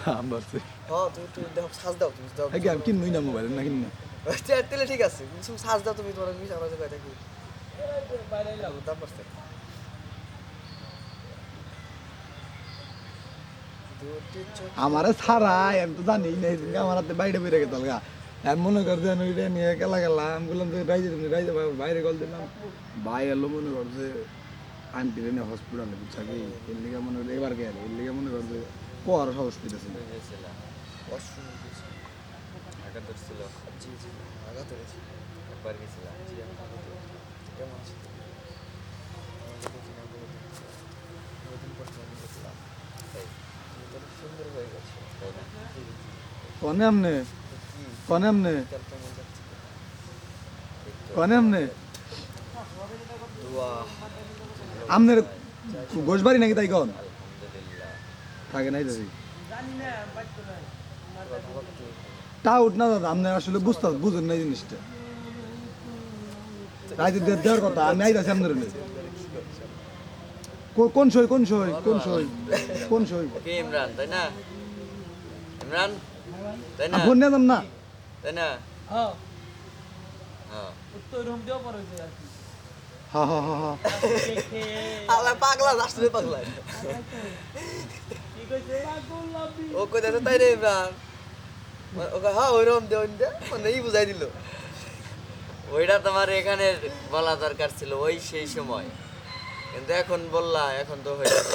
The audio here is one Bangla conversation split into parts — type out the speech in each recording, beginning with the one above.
দাম বাড়ছে হ্যাঁ তুমি তুমি দেখো সাজ দাও তুমি দাও আগে আমি কিনবই না মোবাইল না কিনি না? তেলে ঠিক আছে কিন্তু সাজ দাও তুমি তোমার মিশা কথা কয় থাকি দাম বাড়ছে দুটি চোখ। আমারে ছাড়া আমি তো জানি না এদিনকে আমার হাতে বাইরে বেরিয়ে গেছে গা। আমি মনে করছে ওইটা নিয়ে গেলা গেলাম বললাম রাইজে তুমি রাইজে বাইরে কল দিলাম। ভাই এলো মনে করছে আন্টি হসপিটালে বুঝছা কি এর লিগে মনে করছে এবার গেলে এর লিগে মনে করছে পর হসপিটাল ছিল অশ্বিনী গেছে আঘাত ধরছিল জি জি আঘাত হয়েছে একবার গেছিলাম। জি আমি আঘাত হয়েছি। কেমন আছে? আমাকে দেখি না বহুদিন বহুদিন পর ফোন করছিলাম তাই? তুমি তো অনেক সুন্দর হয়ে গেছো। তাই না? জি, জি। কনে আমনে? কনে আমনে। কনে আমনে? আমনের গোসবাড়ি নাকি তাই কন? থাকে নাই দাদি তা উঠ না দাদা আপনি আসলে বুঝতে বুঝেন না জিনিসটা। রাইতে দেওয়ার কথা আমি আইতাছি আপনার কোন সই কোন সই কোন সই কোন সই? ইমরান তাই না? ইমরান? তাই না? ফোন নিয়ে যাম না। তাই না? হ্যাঁ। হ্যাঁ। তো রুম দিয়েও পরে আল্লাহ পাগলা আসলে পাগলা কি কইছে পাগল। লাভি ও কই দাদা তাই রে ইমরান। ও কয় হ্যাঁ ওইরকম দে ওইন দে। মানে এই বুঝাই দিল। ওইটা তোমার এখানে বলা দরকার ছিল ওই সেই সময়। কিন্তু এখন বললা এখন তো হয়ে গেল।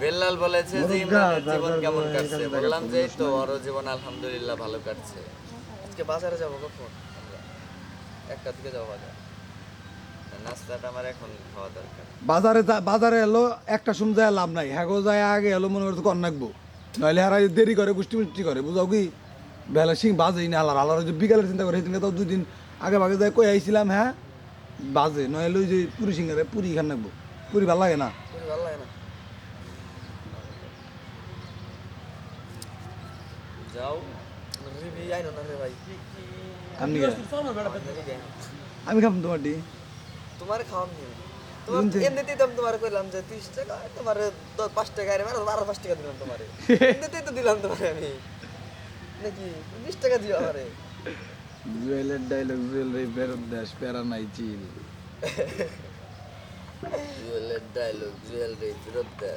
বেল্লাল বলেছে যে ইমরানের জীবন কেমন কাটছে? দেখা বললাম যে তো। ওরও জীবন আলহামদুলিল্লাহ ভালো কাটছে। আজকে বাজারে যাব কখন? একটা দিকে যাব বাজার নাস্তাটা আমার এখন খাওয়া দরকার বাজারে বাজারে এলো একটা সময় যায় লাভ নাই। হ্যাগো যায় আগে এলো মনে করতে কর নাকবো। নইলে হারা দেরি করে গুষ্টি মুষ্টি করে। বুঝাও কি? বেলা সিং বাজেই না আলার আলার যে বিকালের চিন্তা করে সেদিনকে তো দুই দিন আগে ভাগে যায় কই আইছিলাম হ্যাঁ? বাজে নইলে ওই যে পুরি সিঙ্গারে পুরি খান নাকবো। পুরি ভালো লাগে না। আমি খাম তোমার ডি তোমার খাওয়াম নিয়ে তোমার দিন দিন। এমনিতেই তো আমি তোমার কইলাম যে তিরিশ টাকা তোমার পাঁচ টাকা আরে বারো পাঁচ টাকা দিলাম তোমারে। এমনিতেই তো দিলাম তোমারে আমি। নাকি? বিশ টাকা দিও আমারে। জুয়েলের ডাইলগ জুয়েলারি ফেরত দেশ প্যারা নাই চিল। জুয়েলের ডায়লগ জুয়েলারি ফেরত দেয়